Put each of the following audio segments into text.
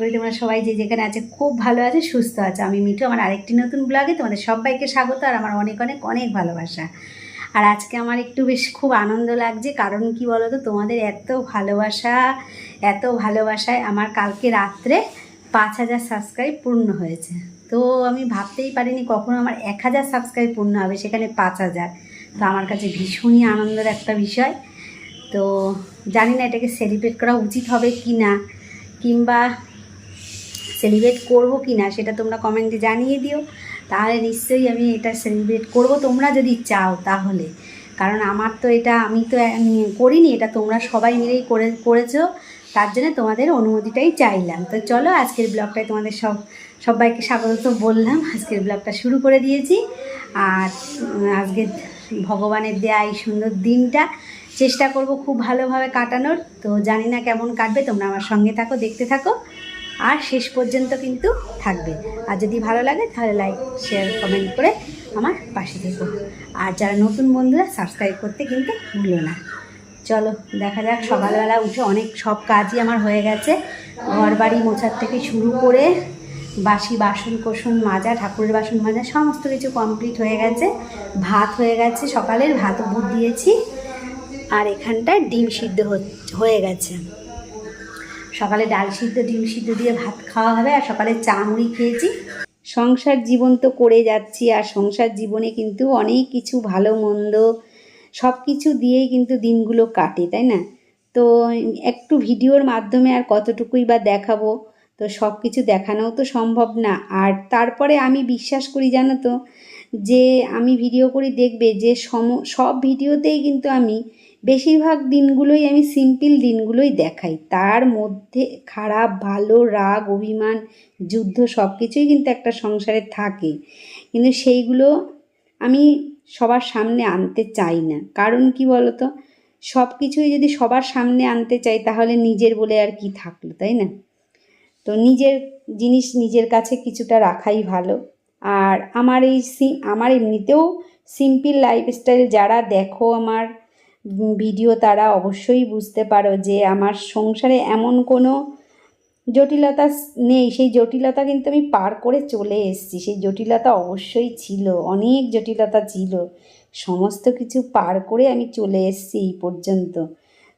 করি তোমরা সবাই যে যেখানে আছে খুব ভালো আছে, সুস্থ আছে। আমি মিঠু, আমার আরেকটি নতুন ব্লগে তোমাদের সবাইকে স্বাগত, আর আমার অনেক অনেক অনেক ভালোবাসা। আর আজকে আমার একটু বেশ খুব আনন্দ লাগছে, কারণ কি বলো তো তোমাদের এত ভালোবাসা, এত ভালোবাসায় আমার কালকে রাত্রে পাঁচ হাজার সাবস্ক্রাইব পূর্ণ হয়েছে। তো আমি ভাবতেই পারিনি কখনো আমার এক হাজার সাবস্ক্রাইব পূর্ণ হবে, সেখানে পাঁচ হাজার। তো আমার কাছে ভীষণই আনন্দের একটা বিষয়। তো জানি না এটাকে সেলিব্রেট করা উচিত হবে কি না কিংবা সেলিব্রেট করব কি না সেটা তোমরা কমেন্টে জানিয়ে দিও। তাহলে নিশ্চয়ই আমি এটা সেলিব্রেট করব। তোমরা যদি চাও তাহলে। কারণ আমার তো এটা, আমি তো করিনি, এটা তোমরা সবাই মিলেই করে, করেছ। তার জন্য তোমাদের অনুমতিটাই চাইলাম। তো চলো আজকের ব্লগটাই তোমাদের সব, সবাইকে স্বাগত তো বললাম। আজকের ব্লগটা শুরু করে দিয়েছি। আর আজকে ভগবানের দেয়া এই সুন্দর দিনটা চেষ্টা করব খুব ভালোভাবে কাটানোর। তো জানি না কেমন কাটবে, তোমরা আমার সঙ্গে থাকো, দেখতে থাকো। আর শেষ পর্যন্ত কিন্তু থাকবে। আর যদি ভালো লাগে তাহলে লাইক শেয়ার কমেন্ট করে আমার পাশে থেকো। আর যারা নতুন বন্ধুরা সাবস্ক্রাইব করতে কিন্তু ভুলো না। চলো, দেখা যাক, সকালবেলা উঠে অনেক সব কাজই আমার হয়ে গেছে। ঘর বাড়ি মোছার থেকে শুরু করে বাসি বাসন কোসন মাজা, ঠাকুরের বাসন মাজা, সমস্ত কিছু কমপ্লিট হয়ে গেছে। ভাত হয়ে গেছে সকালের ভাত বুট দিয়েছি। আর এখানটায় ডিম সিদ্ধ হয়ে গেছে। সকালে ডাল সিদ্ধ, ডিম সিদ্ধ দিয়ে ভাত খাওয়া হবে আর সকালে চা মুড়ি খেয়েছি। সংসার জীবন তো করে যাচ্ছি আর সংসার জীবনে কিন্তু অনেক কিছু ভালো, মন্দ সব কিছু দিয়েই কিন্তু দিনগুলো কাটে, তাই না? তো একটু ভিডিওর মাধ্যমে আর কতটুকুই বা দেখাবো, তো সব কিছু দেখানোও তো সম্ভব না। আর তারপরে আমি বিশ্বাস করি, জানো তো, যে আমি ভিডিও করি দেখবে যে সম, সব ভিডিওতেই কিন্তু আমি বেশিরভাগ দিনগুলোই আমি সিম্পল দিনগুলোই দেখাই। তার মধ্যে খারাপ, ভালো, রাগ, অভিমান, যুদ্ধ সব কিছুই কিন্তু একটা সংসারে থাকে। কিন্তু সেইগুলো আমি সবার সামনে আনতে চাই না। কারণ কি বলতো? সব কিছুই যদি সবার সামনে আনতে চাই, তাহলে নিজের বলে আর কি থাকল, তাই না? তো নিজের জিনিস নিজের কাছে কিছুটা রাখাই ভালো। আর আমার এই সি, আমার এমনিতেও সিম্পল লাইফস্টাইল যারা দেখো আমার ভিডিও তারা অবশ্যই বুঝতে পারো যে আমার সংসারে এমন কোনো জটিলতা নেই। সেই জটিলতা কিন্তু আমি পার করে চলে এসেছি। সেই জটিলতা অবশ্যই ছিল, অনেক জটিলতা ছিল। সমস্ত কিছু পার করে আমি চলে এসেছি এই পর্যন্ত।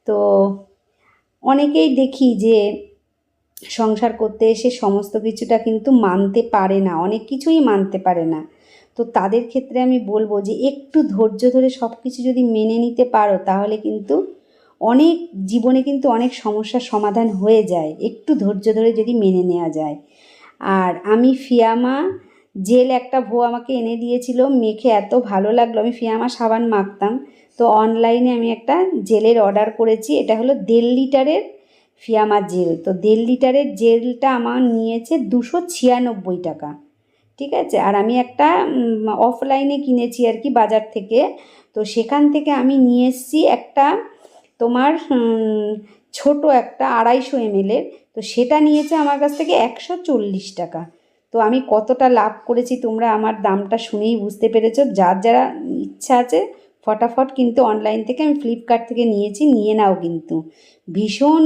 তো অনেকেই দেখি যে সংসার করতে এসে সমস্ত কিছুটা কিন্তু মানতে পারে না, অনেক কিছুই মানতে পারে না। তো তাদের ক্ষেত্রে আমি বলব যে একটু ধৈর্য ধরে সব কিছু যদি মেনে নিতে পারো, তাহলে কিন্তু অনেক জীবনে কিন্তু অনেক সমস্যার সমাধান হয়ে যায়। একটু ধৈর্য ধরে যদি মেনে নেওয়া যায়। আর আমি ফিয়ামা জেল একটা ভো আমাকে এনে দিয়েছিল, মেখে এত ভালো লাগল, আমি ফিয়ামা সাবান মাখতাম। তো অনলাইনে আমি একটা জেলের অর্ডার করেছি, এটা হলো দেড় লিটারের ফিয়ামা জেল। তো দেড় লিটারের জেলটা আমার নিয়েছে দুশো ছিয়ানব্বই টাকা। ঠিক আছে? আর আমি একটা অফলাইনে কিনেছি আর কি বাজার থেকে। তো সেখান থেকে আমি নিয়ে এসেছি একটা তোমার ছোট একটা আড়াইশো এমএলের তো সেটা নিয়েছে আমার কাছ থেকে একশো চল্লিশ টাকা। তো আমি কতটা লাভ করেছি তোমরা আমার দামটা শুনেই বুঝতে পেরেছ। যার যারা ইচ্ছা আছে ফটাফট কিন্তু অনলাইন থেকে আমি ফ্লিপকার্ট থেকে নিয়েছি, নিয়ে নাও কিন্তু। ভীষণ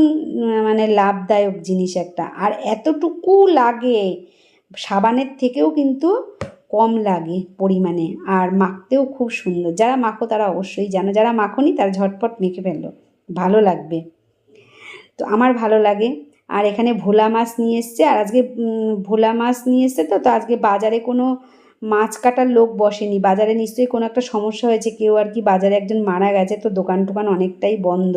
মানে লাভদায়ক জিনিস একটা। আর এতটুকু লাগে সাবানের থেকেও কিন্তু কম লাগে পরিমাণে আর মাখতেও খুব সুন্দর। যারা মাখো তারা অবশ্যই জানো, যারা মাখনি তারা ঝটপট মেখে ফেলল ভালো লাগবে। তো আমার ভালো লাগে। আর এখানে ভোলা মাছ নিয়ে এসছে। আর আজকে ভোলা মাছ নিয়ে এসছে তো তো আজকে বাজারে কোনো মাছ কাটার লোক বসেনি। বাজারে নিশ্চয়ই কোনো একটা সমস্যা হয়েছে। কেউ আর কি বাজারে একজন মারা গেছে। তো দোকান টোকান অনেকটাই বন্ধ।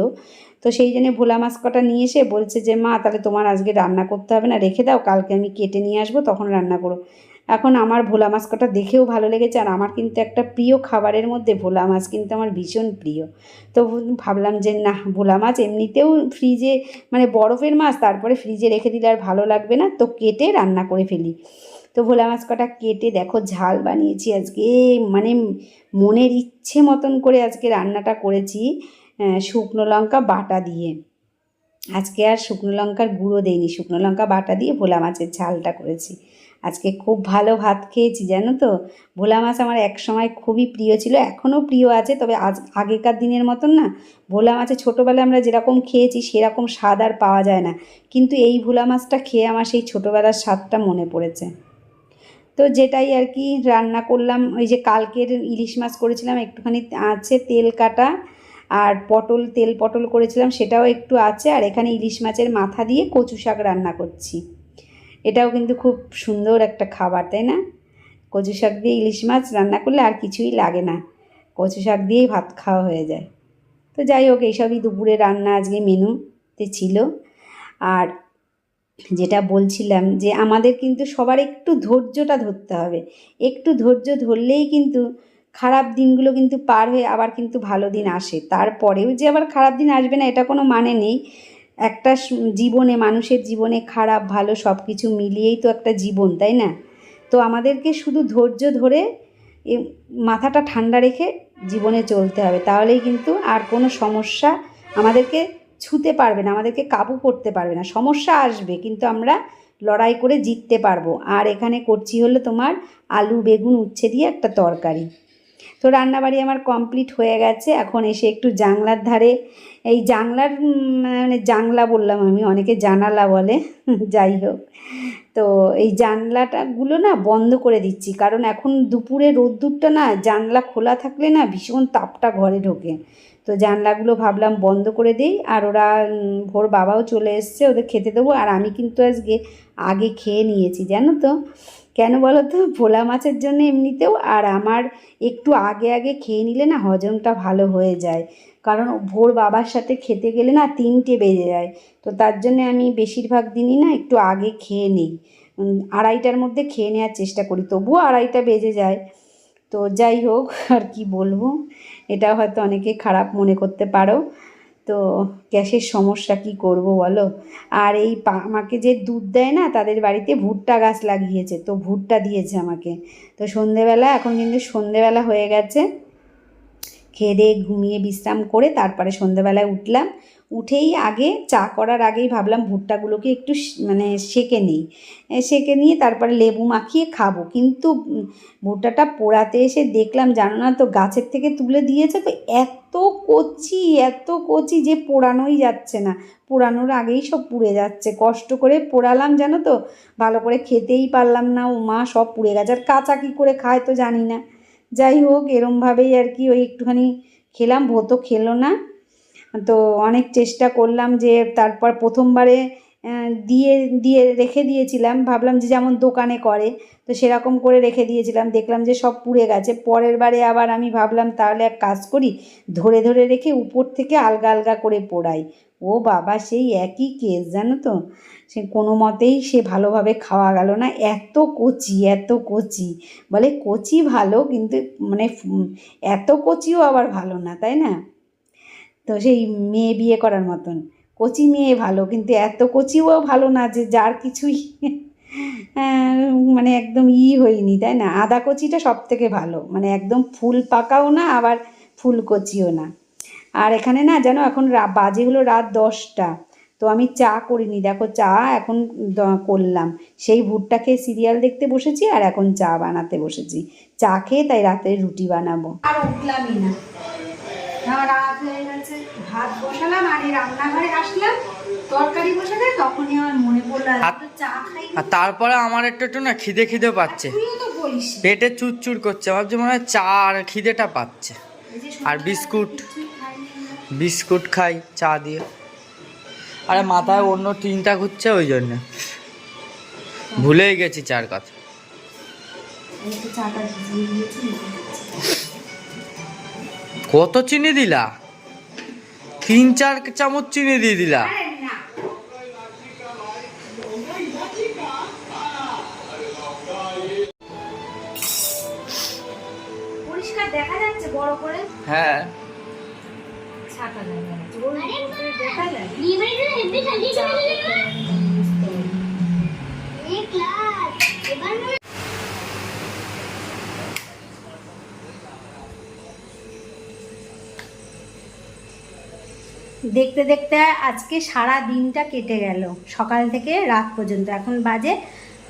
তো সেই জন্যে ভোলা মাছ কটা নিয়ে এসে বলছে যে, মা, তাহলে তোমার আজকে রান্না করতে হবে না। রেখে দাও। কালকে আমি কেটে নিয়ে আসব। তখন রান্না করো। এখন আমার ভোলা মাছ কটা দেখেও ভালো লেগেছে আর আমার কিন্তু একটা প্রিয় খাবারের মধ্যে ভোলা মাছ কিন্তু আমার ভীষণ প্রিয়। তো ভাবলাম যে না, ভোলা মাছ এমনিতেও ফ্রিজে মানে বরফের মাছ, তারপরে ফ্রিজে রেখে দিলে আর ভালো লাগবে না, তো কেটে রান্না করে ফেলি। তো ভোলা মাছ কটা কেটে দেখো ঝাল বানিয়েছি আজকে মানে মনের ইচ্ছে মতন করে আজকে রান্নাটা করেছি শুকনো লঙ্কা বাটা দিয়ে। আজকে আর শুকনো লঙ্কার গুঁড়ো দেইনি, শুকনো লঙ্কা বাটা দিয়ে ভোলা মাছের ঝালটা করেছি। আজকে খুব ভালো ভাত খেয়েছি, জানো তো? ভোলা মাছ আমার এক সময় খুবই প্রিয় ছিল, এখনও প্রিয় আছে, তবে আজ আগেকার দিনের মতন না। ভোলা মাছে ছোটোবেলায় আমরা যেরকম খেয়েছি, সেরকম স্বাদ আর পাওয়া যায় না। কিন্তু এই ভোলা মাছটা খেয়ে আমার সেই ছোটোবেলার স্বাদটা মনে পড়েছে। তো যেটাই আর কি রান্না করলাম, ওই যে কালকের ইলিশ মাছ করেছিলাম, একটুখানি আছে তেল কাটা আর পটল, তেল পটল করেছিলাম, সেটাও একটু আছে, আর এখানে ইলিশ মাছের মাথা দিয়ে কচু শাক রান্না করছি। এটাও কিন্তু খুব সুন্দর একটা খাবার, তাই না? কচু শাক দিয়ে ইলিশ মাছ রান্না করলে আর কিছুই লাগে না। কচু শাক দিয়েই ভাত খাওয়া হয়ে যায়। তো যাই হোক, এইসবই দুপুরে রান্না আজকে মেনুতে ছিল। আর যেটা বলছিলাম যে আমাদের কিন্তু সবার একটু ধৈর্যটা ধরতে হবে। একটু ধৈর্য ধরলেই কিন্তু খারাপ দিনগুলো কিন্তু পার হয়ে আবার কিন্তু ভালো দিন আসে। তারপরেও যে আবার খারাপ দিন আসবে না, এটা কোনো মানে নেই। একটা জীবনে, মানুষের জীবনে খারাপ, ভালো সব কিছু মিলিয়েই তো একটা জীবন, তাই না? তো আমাদেরকে শুধু ধৈর্য ধরে মাথাটা ঠান্ডা রেখে জীবনে চলতে হবে। তাহলেই কিন্তু আর কোনো সমস্যা আমাদেরকে ছুতে পারবে না, আমাদেরকে কাবু করতে পারবে না। সমস্যা আসবে, কিন্তু আমরা লড়াই করে জিততে পারব। আর এখানে করছি হলো তোমার আলু, বেগুন উচ্ছে দিয়ে একটা তরকারি। তো রান্নাবাড়ি আমার কমপ্লিট হয়ে গেছে। এখন এসে একটু জানলার ধারে এই জানলার উম, মানে জানলা বললাম আমি অনেকে জানালা বলে যাই হোক। তো এই জানলাটাগুলো না বন্ধ করে দিচ্ছি কারণ এখন দুপুরে রোদ্দুরটা না জানলা খোলা থাকলে না ভীষণ তাপটা ঘরে ঢোকে। তো জানলাগুলো ভাবলাম বন্ধ করে দিই আর ওরা ভোর বাবাও চলে এসছে ওদের খেতে দেবো আর আমি কিন্তু আজকে আগে খেয়ে নিয়েছি জানো তো? কেন বলো তো ভোলা মাছের জন্য এমনিতেও আর আমার একটু আগে আগে খেয়ে নিলে না হজমটা ভালো হয়ে যায়। কারণ ভোর বাবার সাথে খেতে গেলে না তিনটে বেজে যায়। তো তার জন্য আমি বেশিরভাগ দিনই না একটু আগে খেয়ে নিই। আড়াইটার মধ্যে খেয়ে নেওয়ার চেষ্টা করি। তবুও আড়াইটা বেজে যায়। তো যাই হোক, আর কি বলব? এটা হয়তো অনেকে খারাপ মনে করতে পারো। তো গ্যাসের সমস্যা কি করব বলো? আর এই আমাকে যে দুধ দেয় না, তাদের বাড়িতে ভুট্টা গাছ লাগিয়েছে, তো ভুট্টা দিয়েছে আমাকে। তো সন্ধেবেলা, এখন কিন্তু সন্ধেবেলা হয়ে গেছে। খেয়ে দিয়ে ঘুমিয়ে বিশ্রাম করে তারপরে সন্ধেবেলায় উঠলাম। উঠেই আগে চা করার আগেই ভাবলাম ভুট্টাগুলোকে একটু মানে সেকে নিই। সেকে নিয়ে তারপরে লেবু মাখিয়ে খাব। কিন্তু ভুট্টাটা পোড়াতে এসে দেখলাম, জানো না তো, গাছের থেকে তুলে দিয়েছে তো, এত কচি এত কচি যে পোড়ানোই যাচ্ছে না। পোড়ানোর আগেই সব পুড়ে যাচ্ছে। কষ্ট করে পোড়ালাম, জানো তো, ভালো করে খেতেই পারলাম না। ও মা সব পুড়ে গেছে। আর কাঁচা কী করে খায় তো জানি না। যাই হোক, এরমভাবেই আর কি ওই একটুখানি খেলাম। ভোতো খেলো না। তো অনেক চেষ্টা করলাম যে তারপর প্রথমবারে দিয়ে দিয়ে রেখে দিয়েছিলাম। ভাবলাম যে যেমন দোকানে করে, তো সেরকম করে রেখে দিয়েছিলাম। দেখলাম যে সব পুড়ে গেছে। পরের বারে আবার আমি ভাবলাম, তাহলে এক কাজ করি, ধরে ধরে রেখে উপর থেকে আলগা আলগা করে পোড়াই। ও বাবা, সেই একই কেস জানো তো? সে কোনো মতেই সে ভালোভাবে খাওয়া গেল না। এত কচি এত কচি। বলে কচি ভালো, কিন্তু মানে এত কচিও আবার ভালো না, তাই না? তো সেই মেয়ে বিয়ে করার মতন। কচি মেয়ে ভালো কিন্তু এত কচিও ভালো না যে যার কিছুই আহ, মানে একদম ই হয়নি তাই না? আদা কচিটা সব থেকে ভালো মানে একদম ফুল পাকাও না আবার ফুল কচিও না। আর এখানে না যেন এখন বাজে হলো রাত দশটা তো আমি চা করিনি। দেখো চা এখন করলাম। সেই ভুট্টা খেয়ে সিরিয়াল দেখতে বসেছি আর এখন চা বানাতে বসেছি। চা খেয়ে তাই রাতে রুটি বানাবো। আর উঠলামই না। রাত হয়ে গেছে ভাত বসালাম আর এই রান্নাঘরে আসলাম। তরকারি বসাতে তখনই আমার মনে পড়ল আর- চা খাই আর তারপরে আমার একটু একটু না খিদে খিদে পাচ্ছে। পেটে চুরচুর করছে ভাবছি মনে হয় চা আর খিদেটা পাচ্ছে। আর বিস্কুট। বিস্কুট খাই চা দিয়ে। আরে মাথায় অন্য চিন্তা ঘুরছে ওই জন্য। ভুলেই গেছি চার কথা। কত চিনি দিলা? তিন চার চামচ চিনি দিয়ে দিলা দেখতে দেখতে আজকে সারা দিনটা কেটে গেল। সকাল থেকে রাত পর্যন্ত। এখন বাজে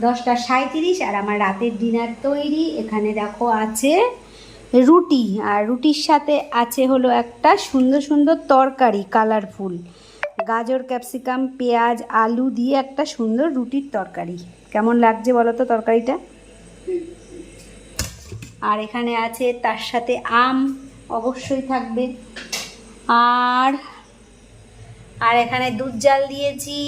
দশটা সাঁত্রিশ আর আমার রাতের ডিনার তৈরি। এখানে দেখো আছে রুটি আর রুটির সাথে আছে হলো একটা সুন্দর সুন্দর তরকারি, কালারফুল। গাজর, ক্যাপসিকাম, পেঁয়াজ, আলু দিয়ে একটা সুন্দর রুটির তরকারি। কেমন লাগছে বলো তো তরকারিটা? আর এখানে আছে তার সাথে আম, অবশ্যই থাকবে। আর আর এখানে দুধ জাল দিয়েছি।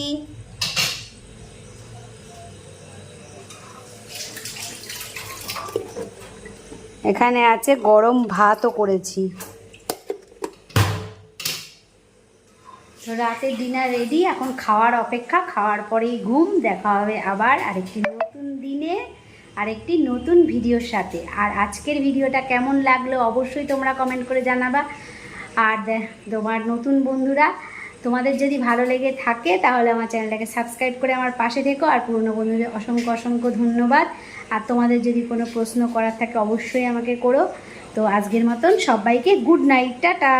এখানে আছে গরম ভাতও করেছি। তো রাতের ডিনার রেডি এখন খাওয়ার অপেক্ষা, খাওয়ার পরেই ঘুম, দেখা হবে আবার আরেকটি নতুন দিনে, আরেকটি নতুন ভিডিওর সাথে। আর আজকের ভিডিওটা কেমন লাগল অবশ্যই তোমরা কমেন্ট করে জানাবা। আর তোমার নতুন বন্ধুরা তোমাদের যদি ভালো লেগে থাকে, তাহলে আমার চ্যানেলটাকে সাবস্ক্রাইব করে আমার পাশে থেকো। আর পুরনো বন্ধুদের অসংখ্য অসংখ্য ধন্যবাদ। আর তোমাদের যদি কোনো প্রশ্ন করার থাকে, অবশ্যই আমাকে করো। তো আজকের মতন সবাইকে গুড নাইট, টাটা!